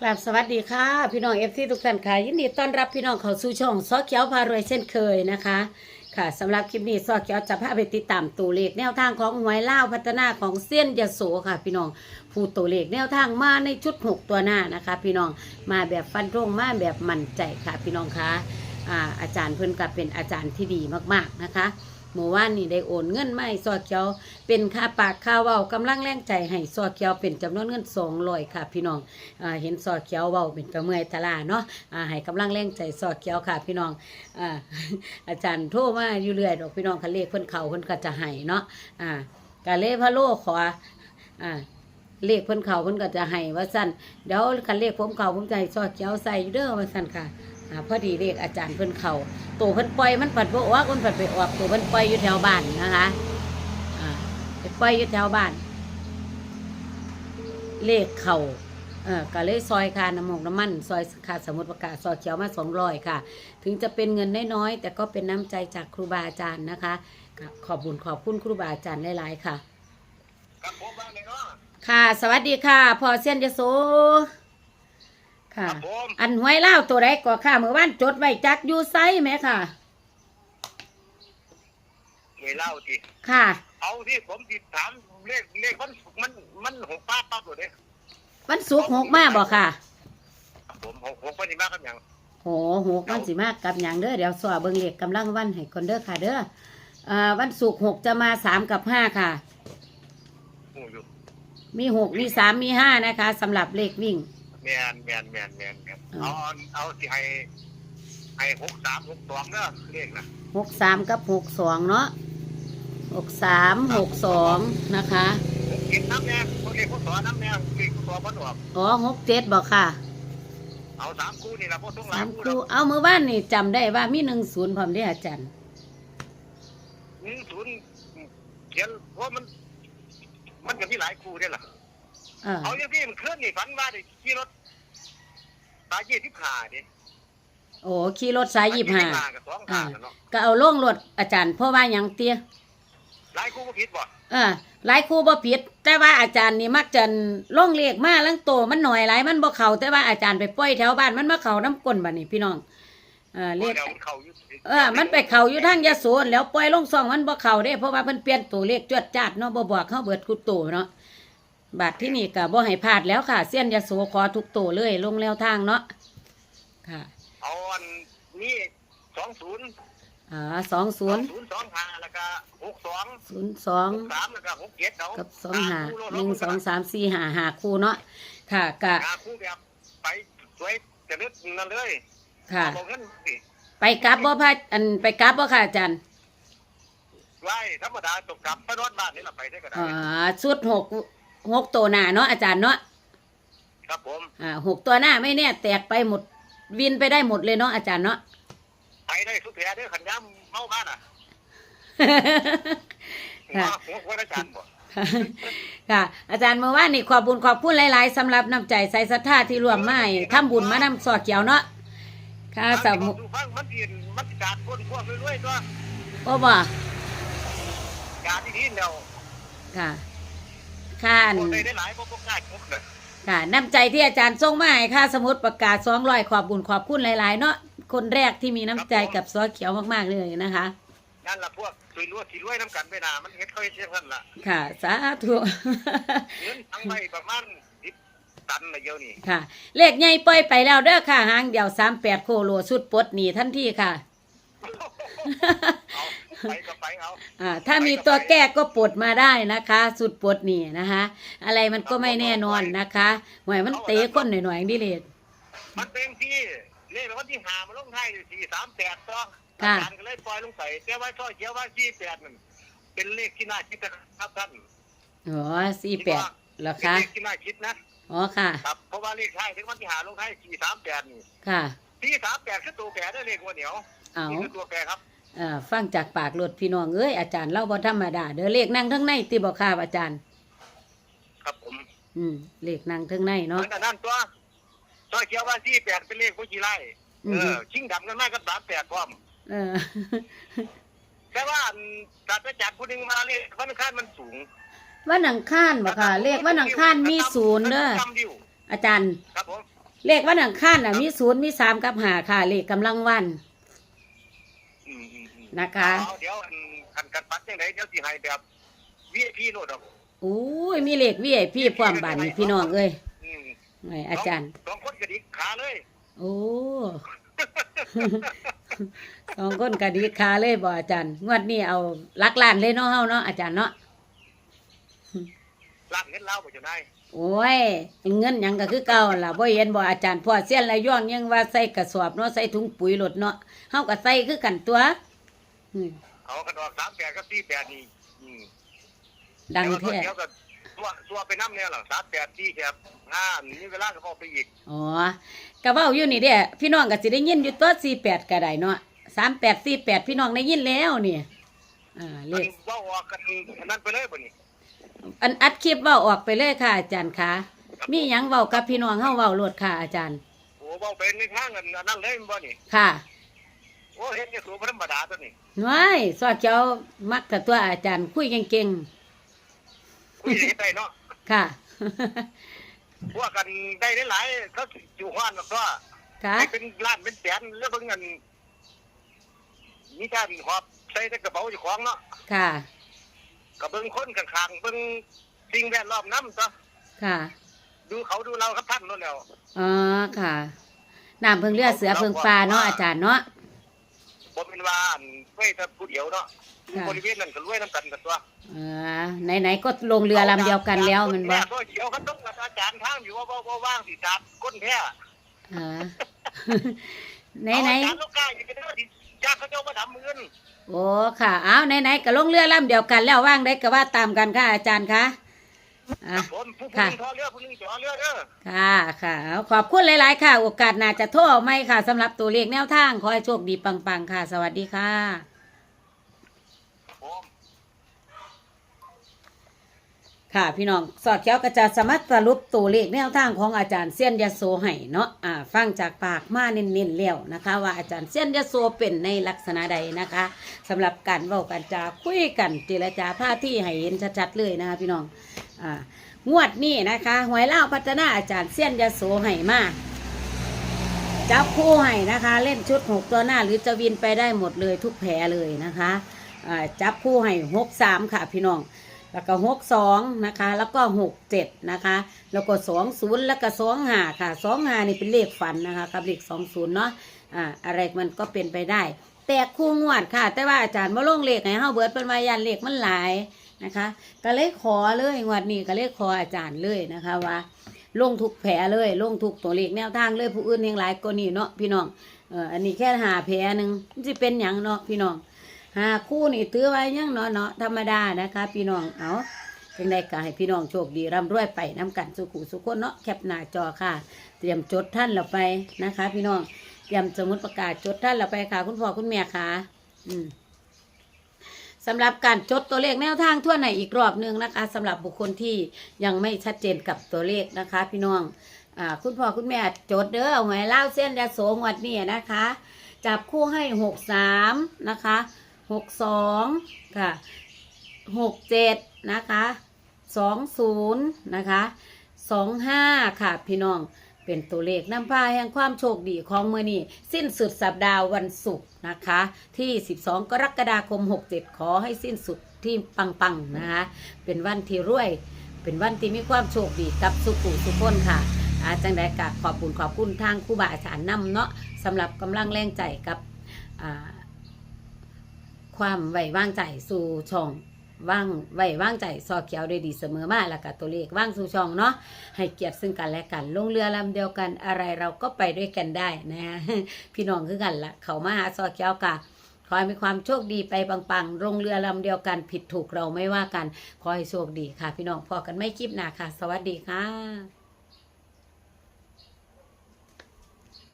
กราบสวัสดีค่ะ พี่น้องเอฟซีทุกท่านค่ะ ยินดีต้อนรับพี่น้องเข้าสู่ช่องซอเขียวพารวยเช่นเคยนะคะ ค่ะสำหรับคลิปนี้ซอเขียวจะพาไปติดตามตัวเลขแนวทางของหวยเล่าวพัฒนาของเส้ยนยโสค่ะ พี่น้องผู้ตัวเลขแนวทางมาในชุดหกตัวหน้านะคะ พี่น้องมาแบบฟันธงมาแบบมั่นใจค่ะ พี่น้องคะอ่าอาจารย์เพิ่นกับเป็นอาจารย์ที่ดีมากๆนะคะ เมื่อวานนี้ได้โอนเงินมาให้ซอเขียวเป็นค่าปากค่าเว้ากำลังแรงใจให้ซอเขียวเป็นจำนวนเงินสองร้อยค่ะ พี่น้องอเห็นซอเขียวเว้าเป็นกระเมื่อยตลาเนาะให้กำลังแรงใจซอเขียวค่ะ พี่น้องอาอาจารย์โทรมาอยู่เรื่อยดอกพี่น้องคันเลขเพิ่นเขาเพิ่นก็จะให้เนาะอ่ากะเลพะโลขออ่าเลขเพิ่นเขาเพิ่นก็จะให้ว่าซั่นเดี๋ยวคันเลขผมเขาผมจะให้ซอเขียวใส่เด้อว่าซั่นค่ะ อ่าพอดีเลขอาจารย์เพิ่นเขาตัวเพิ่นปล่อยมันผัดบ่ออกมันผัดไปออกตัวเพิ่นปล่อยอยู่แถวบ้านนะคะอ่าไปปล่อยอยู่แถวบ้าน เลขเขาเออก็เลยซอยคาน้ำมกน้ำมัน ซอยคาสมุดประกาศซอยเขียวมาสองร้อยค่ะ ถึงจะเป็นเงินน้อยๆแต่ก็เป็นน้ำใจจากครูบาอาจารย์นะคะก็ขอบคุญขอบคุณครูบาอาจารย์หลายๆค่ะ ครับผมบ้างเลยเนาะค่ะ สวัสดีค่ะ พอเซียนยโส คค่ะรับผมอันห้วยเล่าวตัวใดก็ค่ะเมื่อวานจดไว้จักอยูไซไหมค่ะไม่เล่าสิค่ะ เอาที่ผมติดถามเลขเลขมันมันมันหกป้าป้าตัวนี้วันศุกร์หกมาบอกค่ะ ครับผมหกหกปันนี้มากครับอย่างโหหกมันสิมากกับอย่างเด้อเดี๋ยวสวเบิ่งเลขกำลังวันให้คนเด้อค่ะเด้ออ่าวันศุกร์หกจะมาสามกับห้าค่ะ หูอยู่มีหกมีสามมีห้านะคะสำหรับเลขวิ่ง แมนแมนแมนแมนแมนอ๋อเอาเอาสิให้ให้หกสามหกสองเนาะเลขนะหกสามกับหกสองเนาะหกสามหกสองนะคะหกเจ็ดน้ำแน่คนเลขคนสอนน้ำแน่เลขคนสอนมันออกอ๋อหกเจ็ดบอกค่ะ เอาสามคู่นี่ละพวกต้องหลาสายมคู่ครูแล้วเอามือบ้านนี่จำได้ว่ามีหนึ่งศูนย์พร้อมได้ออาจารย์หนึ่งศูนย์เขียนเพราะมัน มันก็มีหลายคู่เนี่ยล่ะ เออ เอาอย่างที่มันเคลื่อนนี่ฝันว่าได้ขี่รถตายยี่สิบขาดิโอ้ขี่รถสายยี่ห้ากับสองขาน่ะเนาะก็เอาลงรถอาจารย์เพราะว่าหยังเตี้ยหลายคู่ก็ผิดบ่เออหลายครูบ่ผิด แต่ว่าอาจารย์นี่มักจะลงเลขมาลังโตมันหน่อยหลายมันบ่เข้าแต่ว่าอาจารย์ไปปล่อยแถวบ้านมันมาเข้าน้ำก้นบัดนี้พี่น้องเออเลขเดี๋ยวมันเข้าอยู่เออ มันไปเข้าอยู่ทางยะโสนแล้วปล่อยลงซองมันบ่เข้าเด้ เพราะว่าเพิ่นเปลี่ยนตัวเลขจวดจาดเนาะบ่บอกเขาเบิดทุกตัวเนาะ บาทที่นี่ก็บ่ให้พลาดแล้วค่ะ เส้นยะโสขอทุกตัวเลยลงแล้วทางเนาะค่ะเอาอันนี้สองศูนย์อ่าสอง20ศูนย์สองห้าแล้วก็หกสองห02กสามแล้วก็หกเจ็ดเอากับหาคู่25แล้ว1 2 3 4 5 5คู่เนาะค่ะก็หาคู่แบบไปสวยจะนึกนั่นเลย ค่ะเอาเงินสิไปกลับบ่พะอันไปกลับบ่ค่ะอาจารย์ไว้ธรรมดาตกกลับไปนอนบ้านนี่แหละไปได้ก็ได้อ่าชุดหก หกตัวหน้าเนาะอาจารย์เนาะครับผมอ่าหกตัวหน้าไม่แน่แตกไปหมดวินไปได้หมดเลยเนาะอาจารย์เนาะไปได้สุดแท้เด้อขันย้ำเมาบ้านอะค่ะหัวหัวอาจารย์บ่ค่ะ อาจารย์เมื่อวานนี่ขอบบุญขอบคุณหลายๆสำหรับน้ำใจใส่ศรัทธาที่ร่วมมาให้ทำบุญมานำสอดเขียวเนาะค่ะสมุดูฟังมันดินมันการคนพวกรวยๆตัวโอ้บ่การที่ดินเดียวค่ะ ค่ะอันพวกได้ได้หลายพวกพวกง่ายพวกเลยค่ะน้ำใจที่อาจารย์ส่งมาให้ค่าสมุดประกาศสองร้อยขอบบุญขอบคุณหลาย ๆ เนาะคนแรกที่มีน้ำใจกับสอเขียวมาก ๆ เลยนะคะ นั่นละพวกรวยรวยที่รวยน้ำกันไปนามันเฮ็ดค่อยเชื่อกันล่ะค่ะ สาธุ เงินทั้งใบประมาณสิบตันละเดียวนี่ค่ะ เลขใหญ่ปล่อยไปแล้วเด้อค่ะหางเดียวสามแปดโคโลสุดปลดหนีทันทีค่ะ เอา ไปก็ไปเอาอ่าถ้ามีตัวแก้ก็ปลดมาได้นะคะ สุดปลดหนีนะคะ อะไรมันก็ไม่แน่นอนนะคะหวยมันเตะคนหน่อยๆดิเลดมันเป็นที่เลขวันที่หามาลงไทายสี่สามแปดต่อค่ะอาจารย์ก็เลยปล่อยลงใส่แต่ว่าช่อเขียวว่าสี่แปดนั่นเป็นเลขที่น่าคิดนะครับท่านอ๋อสี่แปดเหรอเป็นคะเลขที่น่าคิดนะ อ๋อค่ะ ครับเพราะว่าเลขไทายถึงวันที่หาลงไทายสี่สามแปดนี่ค่ะ สี่สามแปดคือตัวแปรได้เลขหัวเหนียวเอา นี่คือตัวแปรครับเอ่อ ฟังจากปากรถพี่น้องเอ้ยอาจารย์เล่าบ่ธรรมดาเด้อเลขนั่งทั้งในติบอกค่ะอาจารย์ ครับผม อืมเลขนั่งทั้งในเหมืเนาะอนกันนั่นตัวช่อเขียวว่าสี่แปดเป็นเลขผู้ชีไร่อืเอมอชิงดำกันมากกับสามแปดพร้อมเออแต่ว่าศาสตราจารย์ผู้หนึงมาเลขวันอังคารมันสูงวันอังคารบ่ค่ะ เลขวันอังคารมีศูนย์เด้อจำดิวอาจารย์ ครับผมเลขวันอังคารน่ะมีศูนย์มีสามกับหาค่ะ เลขกำลังวันอืมอืมอืม นะคะ เอาเดี๋ยวอันคันกันปัดจังไดเดี๋ยวสิให้แบบ VIP โลดดอกอู้ยมีเลขวีไอพีพร้อมบานนี่พี่น้องเอ้ยอืมไอ้อาจารย์ สองคนกระดิกขาเลยโอ้ สองคนกระดิกขาเลยบ่อาจารย์ งวดนี้เอาลักล้านเลยเนาะเฮาเนาะอาจารย์เนาะ ลากเงินเล่าบ่เจ้านายโอ้ยเงินหยังก็คือเก่าล่ะบ่เห็นบ่อาจารย์พ่อเสี้ยนระย่องยังว่าใส่กระสอบเนาะใส่ถุงปุ๋ยรถเนาะเฮาก็ใส่คือกันตัว อืมเอากระดอก38กับ48นี่อืมดังเดี๋แท้ยวเดี๋ยวก็ตัวตัวไปน้ำเนี่ยหรอ38 4แคบ5นี่เวลาก็เอาไปอีกอ๋อกะเว้าอยู่นี่เด้พี่น้องก็สิได้ยินอยู่ตัว48ก็ได้เนาะ38 48พี่น้องได้ยินแล้วนี่อ่าเลมันขเว้าออกกันอันนั้นไปเลยบ่นี่อันอัดคลิปเว้าออกไปเลยค่ะอาจารย์คะมีหยังเว้ากับพี่น้องเฮาเว้าโลดค่ะอาจารย์โอ้เว้าเป็นในทางอันนั้นเลยมันบ่นี่ค่ะ โอ้เฮ็ดเนี่ยสูงบ่ธรรมดาตัวนี้น้อยสอดเจ้ามักกับตัวอาจารย์คุยเก่งคุยได้เนาะๆค่ะ พวกกันได้หลายๆเขาอยู่ฮ้อนแบบว่าค่ะให้เป็นล้านเป็นแสนแล้วเบิ่งเงินมีการหอบใส่ในกระเป๋าเจ้าของเนาะค่ะก็เบิ่งคนข้างๆเบิ่งสิ่งแวดล้อมนำซะค่ะดูเขาดูเราครับท่านนั่นแล้ว อ๋อค่ะน้ำเพิงเลือเสือเพิงปลาเนาะอาจารย์เนาะ บ่เป็นว่าอันไว้แต่ผู้เดียวเนาะอยู่ค่ะ บริเวณนั้นก็รวยนํกันกันตัวเออไหนๆก็ลงเรือลำเดียวกันแล้วแมันบ่แตัวเดียวเขาต้องกับอาจารย์ทางอยู่ว่าบ่บ่ว่างสิจัดก้นแท้อ่าไหนไหนเอาอาจารย์ลูกกายอยู่กันเด้อสิจ้างเขาเจ้ามาทำเงิน ๆโอ้ค่ะอ้าวไหนๆก็ลงเรือลำเดียวกันแล้วว่างได้ก็ว่าตามกันค่ะอาจารย์คะ อะ ผมผู้ผู้ค่ะหนึงทอเรือผู้หนึงจอเรือเด้อ ค่ะค่ะเอาขอบคุณหลาย ๆ ค่ะ โอกาสหน้าจะโทรเอาไหมค่ะสำหรับตัวเลขแนวทาง ขอให้โชคดีปัง ๆ ค่ะ สวัสดีค่ะ ผม ค่ะพี่น้องสอดแก้วกระจาสามารถสรุปตัวเลขแนวทางของอาจารย์เซียนยโสให้เนาะอ่าฟังจากปากมาเน้นๆแล้วนะคะ ว่าอาจารย์เซียนยโสเป็นในลักษณะใดนะคะสำหรับการเว้ากันจาคุยกันเจรจาท่าที่ให้เห็นชัดๆเลยนะคะพี่น้อง อ่างวดนี้นะคะหวยเล่าพัฒนาอาจารย์เซียนยโสให้มากจับคู่ให้นะคะ เล่นชุดหกตัวหน้าหรือจะวินไปได้หมดเลยทุกแผลเลยนะคะจับคู่ให้หกสามค่ะพี่น้อง แล้วก็หกสองนะคะ แล้วก็หกเจ็ดนะคะ แล้วก็สองศูนย์แล้วก็สองห้าค่ะสองห้านี่เป็นเลขฝันนะคะกับเลขสองศูนย์เนาะอ่าอะไรมันก็เป็นไปได้ แต่คู่งวดค่ะ แต่ว่าอาจารย์มาลงเลขให้เฮาเบิดเป็นวายันเลขมันหลาย นะคะ ก็เลยขอเลยงวดนี้ก็เลยขออาจารย์เลยนะคะว่าลงทุกแผลเลยลงทุกตัวเลขแนวทางเลยผู้อื่นยังหลายกว่านี้เนาะพี่น้องเอออันนี้แค่หาแผลหนึ่งมันจะเป็นหยังเนาะพี่น้องหาคู่นี่ตื้อไว้ยังเนาะเนาะธรรมดานะคะ พี่น้องเอาเพียงใดก็ให้พี่น้องโชคดีร่ำรวยไปน้ำกันสุขุสุขคนเนาะแคปหน้าจอค่ะ เตรียมจดท่านเราไปนะคะ พี่น้องเตรียมสมุดประกาศจดท่านเราไปค่ะ คุณพ่อคุณแม่ค่ะ อืม สำหรับการจดตัวเลขแนวทางทั่วในอีกรอบหนึ่งนะคะสำหรับบุคคลที่ยังไม่ชัดเจนกับตัวเลขนะคะ พี่น้องอคุณพ่อคุณแม่จดเด้อหวยเล่าเส้นยาโสงวัดนี่นะคะ จับคู่ให้หกสามนะคะหกสองค่ะหกเจ็ดนะคะสองศูนย์นะคะสองห้าค่ะพี่น้อง เป็นตัวเลขนำพาแห่งความโชคดีของเมื่อนี้ สิ้นสุดสัปดาห์วันศุกร์นะคะ ที่ 12 กรกฎาคม 67 ขอให้สิ้นสุดที่ปังๆนะคะ เป็นวันที่รวย เป็นวันที่มีความโชคดีกับสุขุสุขคนค่ะ อาจังได้กะขอบคุณขอบคุณทางครูบาอาจารย์นำเนาะสำหรับกำลังแรงใจกับความไว้วางใจสู่ช่อง ว่างไว้วางใจซอเขียวได้ดีเสมอมาแล้วก็ตัวเลขว่างสู่ช่องเนาะให้เกียรติซึ่งกันและกันลงเรือลำเดียวกันอะไรเราก็ไปด้วยกันได้นะพี่น้องคือกันละเขามาหาซอเขียวกะขอให้มีความโชคดีไปปังๆลงเรือลำเดียวกันผิดถูกเราไม่ว่ากัน ขอให้โชคดีค่ะ พี่น้องพอกันไม่คลิปหนาค่ะ สวัสดีค่ะ